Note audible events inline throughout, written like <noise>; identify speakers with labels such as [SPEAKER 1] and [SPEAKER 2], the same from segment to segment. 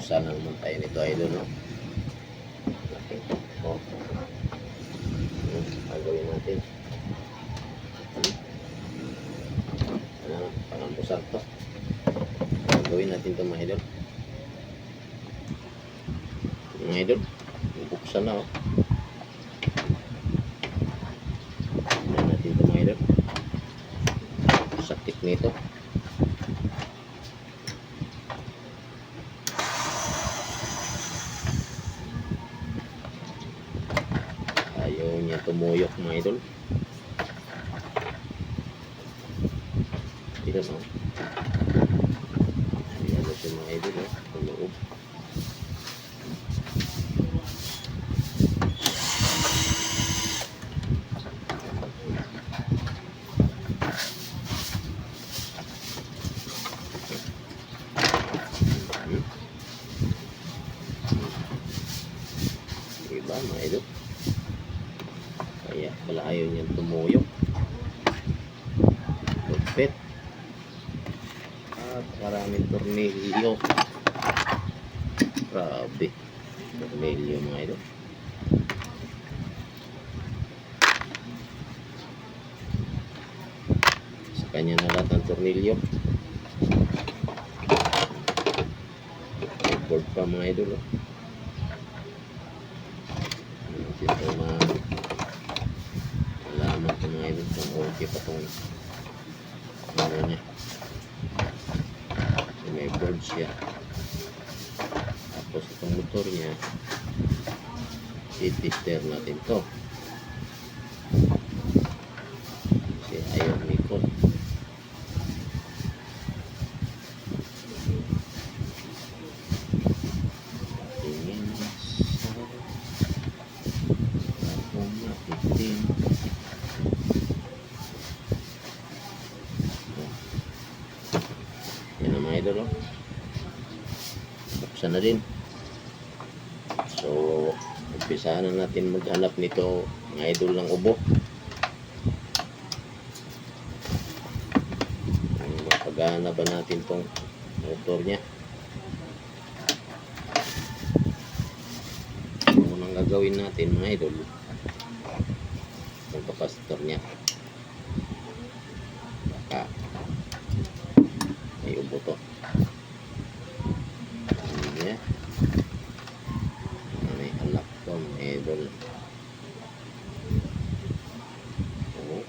[SPEAKER 1] Buksan na naman tayo nito idol no. Oh. Hmm, Gagawin natin. Ano, pangampusan to. Gagawin natin to mga idol. Mga idol, buksan na oh. Tignan natin to mga idol. Sakit nito. Niya tumuyok mga idol. Tigas mo. Ayan na siya mga idol. Oh. Ang loob. Diba mga idol? Lupit. At maraming tornilyo. Grabe. Tornilyo mga idol. Sa kanya na lahat ng tornilyo. Board pa mga idol. Oh. Ano, Ito mga Alaman ko mga idol kung okay pa itong ano niya. So, may board siya. Tapos itong motor niya, i-tester natin to. Kasi ayaw mikot. Tingin sa ako matitim. Yan ang mga idol. Oh. Buksan na din. So, umpisahan na natin maghanap nito mga idol ng ubo. Mapaghanap ba natin tong motor niya. Ang unang gagawin natin mga idol, itong kapasitor niya. Baka may ubo to. Hindi. May alak to, mga idol. Oo.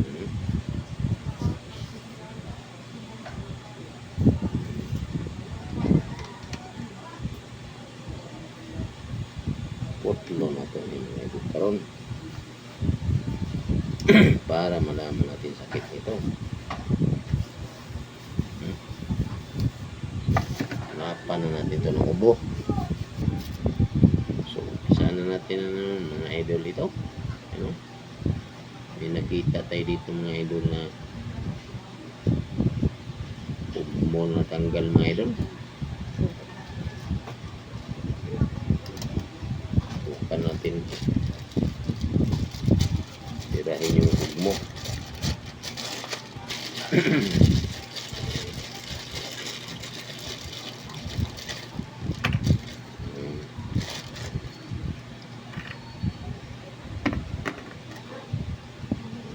[SPEAKER 1] Hmm. Putlo na to ninyo idol karon <clears throat> para malaman natin sakit nito. Hmm. Hanapan na natin to ng ubo. So, umpisa na natin ano, mga idol dito. Ano? May nakita tayo dito mga idol na ubo na tanggal mga idol. Bukan natin Hmm.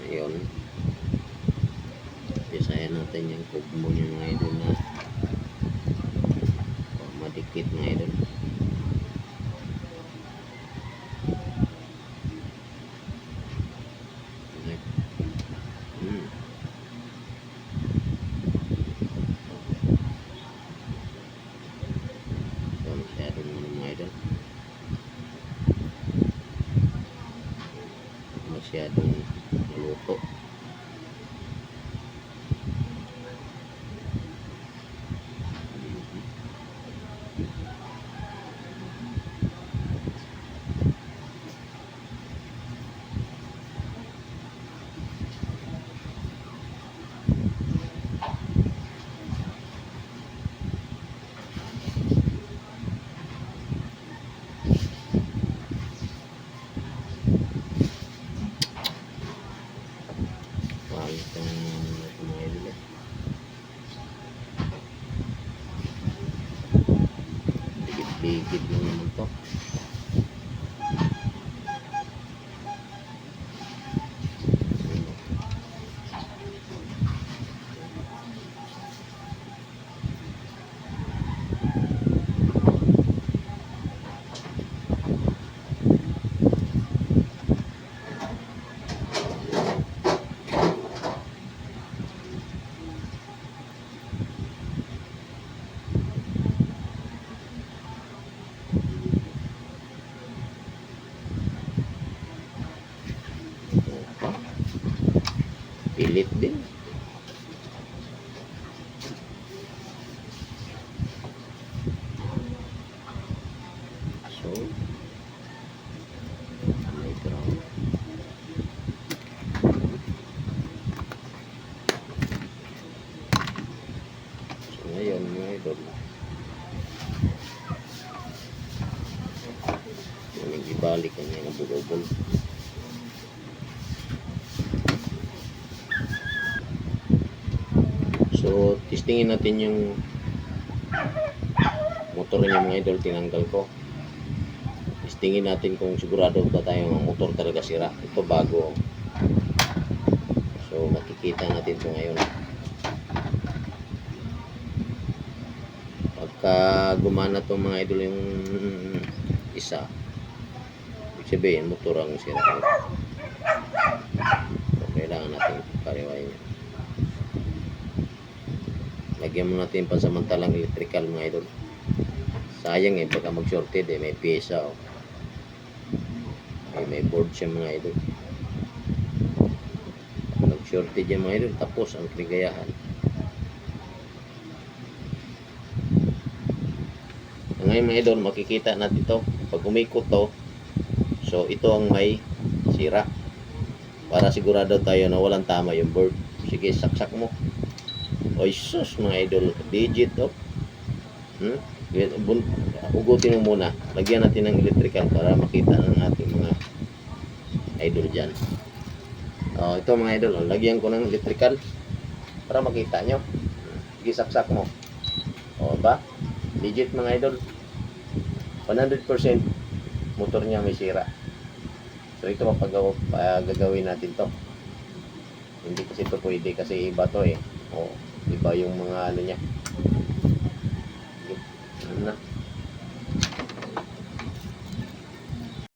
[SPEAKER 1] Ayun. Pisahin natin yung ugmo niya mga idol na madikit mga idol. Masyadong ano mga idol. Masyadong maluto. itong ito mga idol eh. Dikit-dikit lang naman to. Pilit din. So, may ground. So, ngayon, mga idol. Ibalik ang yung bulobol. So, testingin natin yung motor niya mga idol, tinanggal ko. Testingin natin kung sigurado ba tayo ang motor talaga sira. Ito bago. So, makikita natin ito ngayon. Pagka gumana itong mga idol yung isa, sabihin, motor ang sira. So, kailangan natin pariwain niya. Lagyan mo natin pansamantalang electrical mga idol. Sayang eh, baka mag-shorted eh, may pyesa oh. May, may board siya mga idol. Pag nag-shorted yan mga idol, tapos ang kaligayahan. Ngayon mga idol, makikita natin ito. Pag umikot to, so ito ang may sira. Para sigurado tayo na walang tama yung board. Sige, saksak mo. Oy sus mga idol, digit oh. Hmm? Ugutin mo muna. Lagyan natin ng electrical para makita ng ating mga idol dyan. Oh, ito mga idol, oh, lagyan ko ng electrical para makita nyo. Gisaksak mo. O ba? Digit mga idol. 100% motor niya may sira. So ito mapagawa, pa, gagawin natin to. Hindi kasi ito pwede kasi iba to eh. O, iba yung mga ano niya. Ano na?